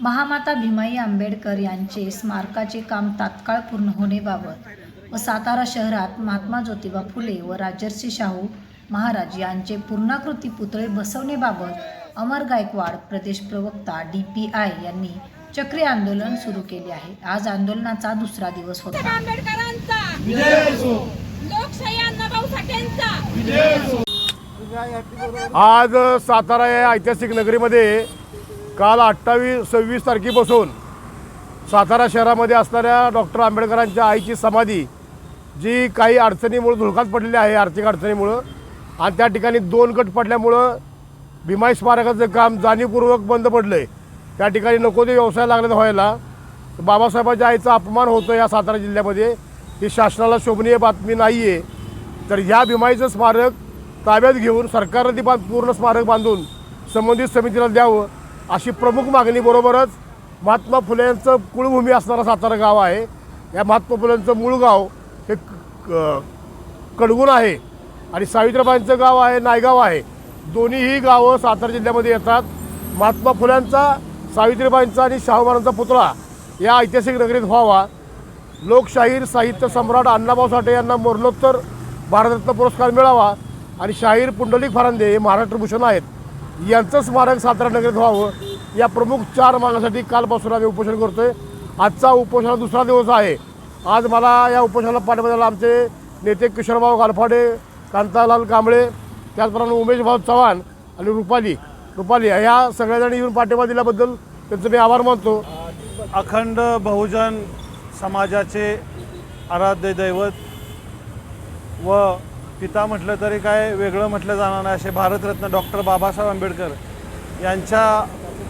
महामाता भीमाई आंबेडकर यांचे स्मारकाचे काम तात्काळ पूर्ण होणेबाबत व सातारा शहरात महात्मा जोतिबा फुले व राजर्षी शाहू महाराज यांचे पूर्णाकृती पुतळे बसवणेबाबत अमर गायकवाड प्रदेश प्रवक्ता डी पी आय यांनी चक्री आंदोलन सुरू केले आहे. आज आंदोलनाचा दुसरा दिवस होता आंबेडकरांचा. लोकशाही आज सातारा या ऐतिहासिक नगरीमध्ये काल अठ्ठावीस सव्वीस तारखेपासून सातारा शहरामध्ये असणाऱ्या डॉक्टर आंबेडकरांच्या आईची समाधी जी काही अडचणीमुळं धुळकात पडलेली आहे आर्थिक अडचणीमुळं आणि त्या ठिकाणी दोन गट पडल्यामुळं भीमाई स्मारकाचं काम जाणीवपूर्वक बंद पडलं आहे त्या ठिकाणी नको ते व्यवसाय लागले व्हायला. बाबासाहेबांच्या आईचा अपमान होतो या सातारा जिल्ह्यामध्ये. ही शासनाला शोभनीय बातमी नाही आहे तर ह्या भीमाईचं स्मारक ताब्यात घेऊन सरकारनं ती पूर्ण स्मारक बांधून संबंधित समितीला द्यावं अशी प्रमुख मागणी बरोबरच महात्मा फुले यांचं कुळभूमी असणारं सातारा गाव आहे. या महात्मा फुलेंचं मूळ गाव हे क- क- कडगुण आहे आणि सावित्रीबाईंचं गाव आहे नायगाव आहे. दोन्हीही गावं सातारा जिल्ह्यामध्ये येतात. महात्मा फुल्यांचा सावित्रीबाईंचा आणि शाहू महाराजांचा पुतळा या ऐतिहासिक नगरीत व्हावा. लोकशाहीर साहित्य सम्राट अण्णाभाऊ साठे यांना मरणोत्तर भारतरत्न पुरस्कार मिळावा. आणि शाहीर पुंडलिक फरांदे हे महाराष्ट्र भूषण आहेत. यांचं स्मारक सातारा नगरीत व्हावं. या प्रमुख चार मागण्यासाठी कालपासून आम्ही उपोषण करतोय. आजचा उपोषणाचा दुसरा दिवस आहे. आज मला या उपोषणाला पाठिंबा आमचे नेते किशोरभाऊ गालफाडे कांतालाल कांबळे त्याचप्रमाणे उमेशभाऊ चव्हाण आणि रुपाली. रुपाली ह्या सगळ्याजणी येऊन पाठिंबा दिल्याबद्दल त्यांचं मी आभार मानतो. अखंड बहुजन समाजाचे आराध्य दैवत व पिता म्हटलं तरी काय वेगळं म्हटलं जाणार नाही. असे भारतरत्न डॉक्टर बाबासाहेब आंबेडकर यांच्या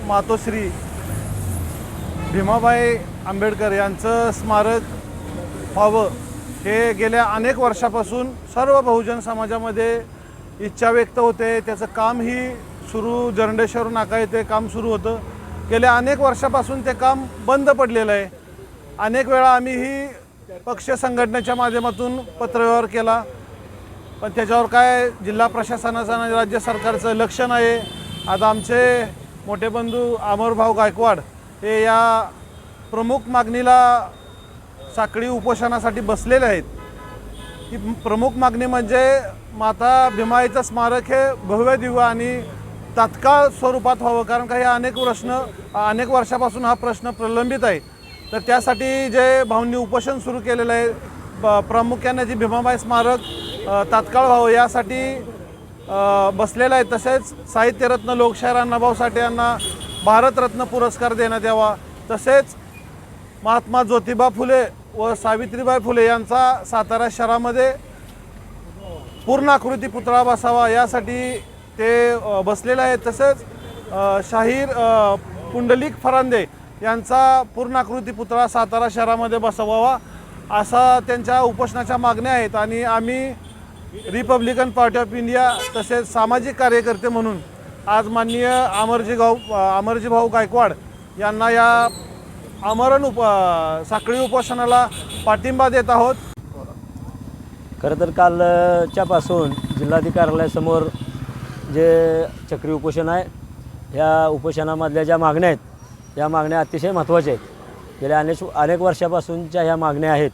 मातोश्री भीमाबाई आंबेडकर यांचं स्मारक व्हावं हे गेल्या अनेक वर्षापासून सर्व बहुजन समाजामध्ये इच्छा व्यक्त होते. त्याचं कामही सुरू जरंडेश्वर नाका येथे काम सुरू होतं. गेल्या अनेक वर्षापासून ते काम बंद पडलेलं आहे. अनेक वेळा आम्ही ही पक्ष संघटनेच्या माध्यमातून पत्रव्यवहार केला. पण त्याच्यावर काय जिल्हा प्रशासनाचं आणि राज्य सरकारचं लक्ष नाही. आता आमचे मोठे बंधू अमरभाऊ गायकवाड हे या प्रमुख मागणीला साखळी उपोषणासाठी बसलेले आहेत. ही प्रमुख मागणी म्हणजे माता भीमाईचं स्मारक हे भव्य दिव्य आणि तात्काळ स्वरूपात व्हावं. कारण का हे अनेक प्रश्न अनेक वर्षापासून हा प्रश्न प्रलंबित आहे. तर त्यासाठी जे भाऊंनी उपोषण सुरू केलेलं आहे प्रामुख्याने जी भीमाबाई स्मारक तात्काळ व्हावं यासाठी बसलेला आहे. तसेच साहित्यरत्न लोकशाहीर अण्णाभाऊ साठे यांना भारतरत्न पुरस्कार देण्यात यावा. तसेच महात्मा ज्योतिबा फुले व सावित्रीबाई फुले यांचा सातारा शहरामध्ये पूर्णाकृती पुतळा बसावा यासाठी ते बसलेले आहेत. तसेच शाहीर पुंडलिक फरांदे यांचा पूर्णाकृती पुतळा सातारा शहरामध्ये बसवावा असा त्यांच्या उपोषणाच्या मागण्या आहेत. आणि आम्ही रिपब्लिकन पार्टी ऑफ इंडिया तसेच सामाजिक कार्यकर्ते म्हणून आज माननीय अमरजी गाव अमरजी भाऊ गायकवाड यांना या आमरण उप साखळी उपोषणाला पाठिंबा देत आहोत. खरं तर कालच्यापासून जिल्हाधिकाऱ्यालयासमोर जे चक्री उपोषण आहे ह्या उपोषणामधल्या ज्या मागण्या आहेत या मागण्या अतिशय महत्त्वाच्या आहेत. गेल्या अनेक अनेक वर्षापासूनच्या ह्या मागण्या आहेत.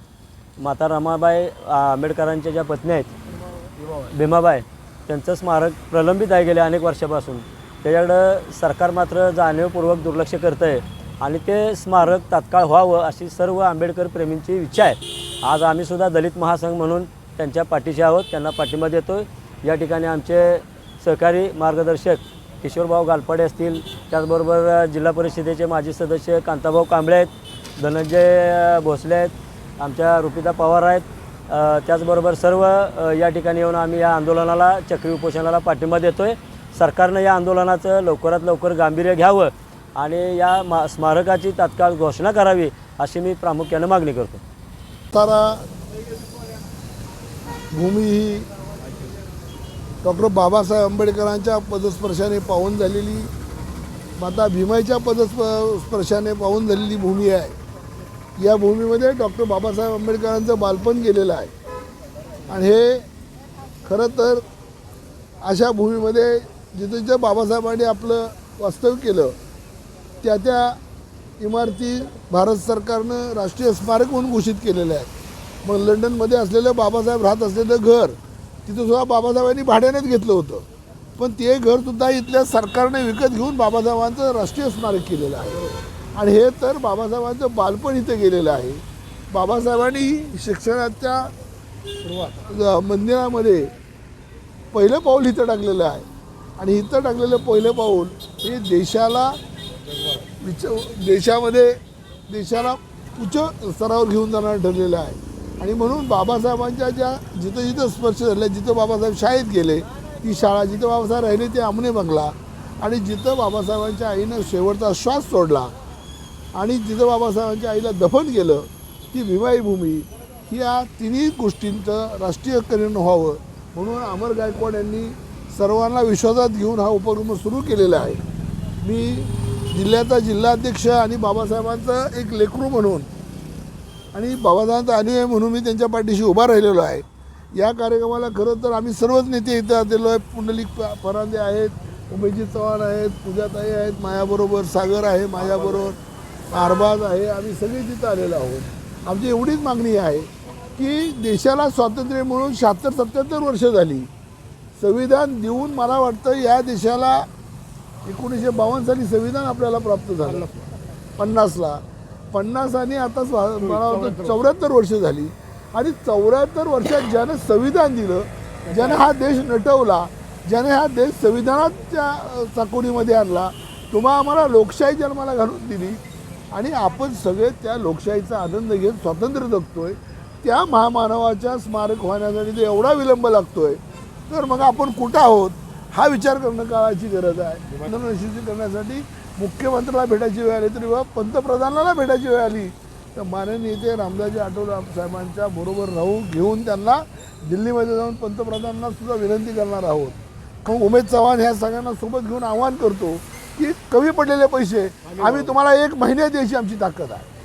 माता रमाबाई आंबेडकरांच्या ज्या पत्नी आहेत भीमाबाई त्यांचं स्मारक प्रलंबित आहे गेल्या अनेक वर्षापासून. त्याच्याकडं सरकार मात्र जाणीवपूर्वक दुर्लक्ष करतं आहे आणि ते स्मारक तात्काळ व्हावं अशी सर्व आंबेडकर प्रेमींची इच्छा आहे. आज आम्हीसुद्धा दलित महासंघ म्हणून त्यांच्या पाठीशी आहोत त्यांना पाठिंबा देतो या ठिकाणी आमचे सहकारी मार्गदर्शक किशोरभाऊ गालपाडे असतील त्याचबरोबर जिल्हा परिषदेचे माजी सदस्य कांताभाऊ कांबळे आहेत धनंजय भोसले आहेत आमच्या रुपिता पवार आहेत त्याचबरोबर सर्व या ठिकाणी येऊन आम्ही या आंदोलनाला चक्री उपोषणाला पाठिंबा देतो आहे सरकारनं या आंदोलनाचं लवकरात लवकर गांभीर्य घ्यावं आणि या मा स्मारकाची तात्काळ घोषणा करावी अशी मी प्रामुख्यानं मागणी करतो. सातारा भूमी ही डॉक्टर बाबासाहेब आंबेडकरांच्या पदस्पर्शाने पाहून झालेली माता भीमाईच्या पदस्प स्पर्शाने पाहून झालेली भूमी आहे. या भूमीमध्ये डॉक्टर बाबासाहेब आंबेडकरांचं बालपण गेलेलं आहे. आणि हे खरं तर अशा भूमीमध्ये जिथे जिथे बाबासाहेबांनी आपलं वास्तव्य केलं त्या त्या इमारती भारत सरकारनं राष्ट्रीय स्मारक म्हणून घोषित केलेल्या आहेत मग लंडनमध्ये असलेलं बाबासाहेब राहत असलेलं घर तिथं सुद्धा बाबासाहेबांनी भाड्यानेच घेतलं होतं. पण ते घरसुद्धा इथल्या सरकारने विकत घेऊन बाबासाहेबांचं राष्ट्रीय स्मारक केलेलं आहे. आणि हे तर बाबासाहेबांचं बालपण इथं गेलेलं आहे. बाबासाहेबांनी शिक्षणाच्या मंदिरामध्ये पहिलं पाऊल इथं टाकलेलं आहे. आणि इथं टाकलेलं पहिलं पाऊल हे देशाला विच देशामध्ये देशाला उच्च स्तरावर घेऊन जाणार ठरलेलं आहे. आणि म्हणून बाबासाहेबांच्या ज्या जिथं जिथं स्पर्श झाले जिथं बाबासाहेब शाळेत गेले ती शाळा जिथं बाबासाहेब राहिले ते आमने बंगला. आणि जिथं बाबासाहेबांच्या आईनं शेवटचा श्वास सोडला आणि जिथं बाबासाहेबांच्या आईला दफन केलं ती विवाही भूमी या तिन्ही गोष्टींचं राष्ट्रीयकरण व्हावं म्हणून अमर गायकवाड यांनी सर्वांना विश्वासात घेऊन हा उपक्रम सुरू केलेला आहे. मी जिल्ह्याचा जिल्हाध्यक्ष आणि बाबासाहेबांचं एक लेकरू म्हणून आणि बाबासाहेबांचा अनुयायी म्हणून मी त्यांच्या पाठीशी उभा राहिलेलो आहे. या कार्यक्रमाला खरं तर आम्ही सर्वच नेते इथं आलेलो आहे. पुंडलिक प- परांदे आहेत उमेशजी चव्हाण आहेत पूजाताई आहेत माझ्याबरोबर सागर आहे माझ्याबरोबर आरबाज आहे आम्ही सगळे तिथं आलेलो आहोत. आमची एवढीच मागणी आहे की देशाला स्वातंत्र्य मिळून शहात्तर सत्याहत्तर वर्ष झाली. संविधान देऊन मला वाटतं या देशाला एकोणीसशे बावन्न साली संविधान आपल्याला प्राप्त झालं. पन्नासला. पन्नास आणि आता मला वाटतं चौऱ्याहत्तर वर्ष झाली. आणि चौऱ्याहत्तर वर्षात ज्यानं संविधान दिलं ज्यानं हा देश नटवला ज्याने हा देश संविधानाच्या अ, चाकोरीमध्ये आणला तुम्हा आम्हाला लोकशाही जन्माला घालून दिली. आणि आपण सगळे त्या लोकशाहीचा आनंद घेत स्वातंत्र्य जगतोय त्या महामानवाच्या स्मारक होण्यासाठी जो एवढा विलंब लागतोय. तर मग आपण कुठं आहोत हा विचार करणं काळाची गरज आहे. पुनर्निश्चिती करण्यासाठी मुख्यमंत्र्याला भेटायची वेळ आली तरी वा पंतप्रधानाला भेटायची वेळ आली तर माननीय नेते रामदासजी आठवले साहेबांच्या बरोबर राहू घेऊन त्यांना दिल्लीमध्ये जाऊन पंतप्रधानांना सुद्धा विनंती करणार आहोत. मग उमेद चव्हाण ह्या सगळ्यांना सोबत घेऊन आवाहन करतो की कमी पडलेले पैसे. आम्ही तुम्हाला एक महिन्यात द्यायची आमची ताकद आहे.